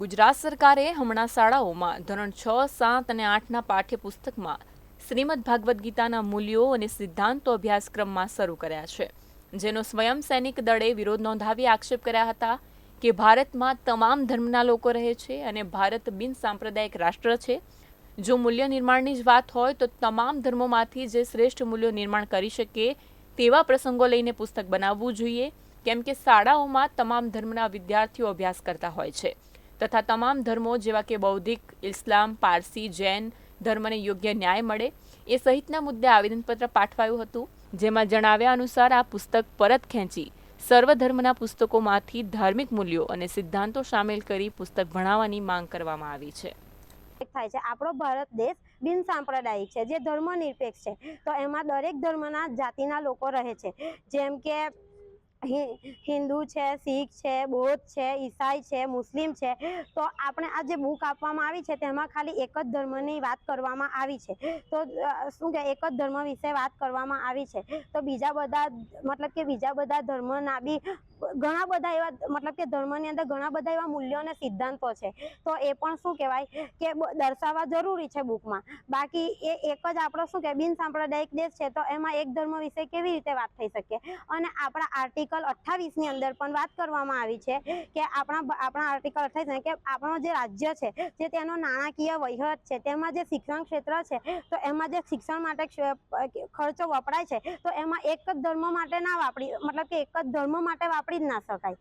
ગુજરાત સરકારે હમણાં શાળાઓમાં ધોરણ છ, સાત અને આઠના પાઠ્યપુસ્તકમાં શ્રીમદ ભાગવદ્ ગીતાના મૂલ્યો અને સિદ્ધાંતો અભ્યાસક્રમમાં શરૂ કર્યા છે, જેનો સ્વયં સૈનિક દળે વિરોધ નોંધાવી આક્ષેપ કર્યા હતા કે ભારતમાં તમામ ધર્મના લોકો રહે છે અને ભારત બિન સાંપ્રદાયિક રાષ્ટ્ર છે. જો મૂલ્ય નિર્માણની જ વાત હોય તો તમામ ધર્મોમાંથી જે શ્રેષ્ઠ મૂલ્યો નિર્માણ કરી શકે તેવા પ્રસંગો લઈને પુસ્તક બનાવવું જોઈએ, કેમ કે શાળાઓમાં તમામ ધર્મના વિદ્યાર્થીઓ અભ્યાસ કરતા હોય છે. તથા તમામ ધર્મો જેવા કે બૌદ્ધિક, ઇસ્લામ, પારસી, જૈન ધર્મને યોગ્ય ન્યાય મળે એ સહિતના મુદ્દે આવેદનપત્ર પાઠવાયું હતું, જેમાં જણાવ્યા અનુસાર આ પુસ્તક પરત ખેંચી સર્વધર્મના પુસ્તકોમાંથી ધાર્મિક મૂલ્યો અને સિદ્ધાંતો સામેલ કરી પુસ્તક ભણાવવાની માંગ કરવામાં આવી છે. થાય છે. આપણો ભારત દેશ બિન સાંપ્રદાયિક છે, જે ધર્મ નિરપેક્ષ છે. તો એમાં દરેક ધર્મના જાતિના લોકો રહે છે. જેમ કે હિન્દુ છે, શીખ છે, બૌદ્ધ છે, ઈસાઈ છે, મુસ્લિમ છે, તો આપણે આ જે બુક આપવામાં આવી છે તેમાં ખાલી એક જ ધર્મની વાત કરવામાં આવી છે. તો શું કે એક જ ધર્મ વિશે વાત કરવામાં આવી છે. તો બીજા બધા, મતલબ કે બીજા બધા ધર્મના બી ઘણા બધા એવા, મતલબ કે ધર્મની અંદર ઘણા બધા એવા મૂલ્યો અને સિદ્ધાંતો છે. તો એ પણ શું કહેવાય કે દર્શાવવા જરૂરી છે બુકમાં. બાકી એ એક જ આપણો શું કે બિન સાંપ્રદાયિક દેશ છે, તો એમાં એક ધર્મ વિશે કેવી રીતે વાત થઈ શકે? અને આપણા આર્ટિકલ અઠ્ઠાવીસની અંદર પણ વાત કરવામાં આવી છે કે આપણા આપણા આર્ટિકલ અઠ્ઠાવીસ કે આપણો જે રાજ્ય છે, જે તેનો નાણાકીય વહીવટ છે, તેમાં જે શિક્ષણ ક્ષેત્ર છે, તો એમાં જે શિક્ષણ માટે ખર્ચો વપરાય છે, તો એમાં એક જ ધર્મ માટે ના વાપરી, મતલબ કે એક જ ધર્મ માટે વાપરી જ ના શકાય.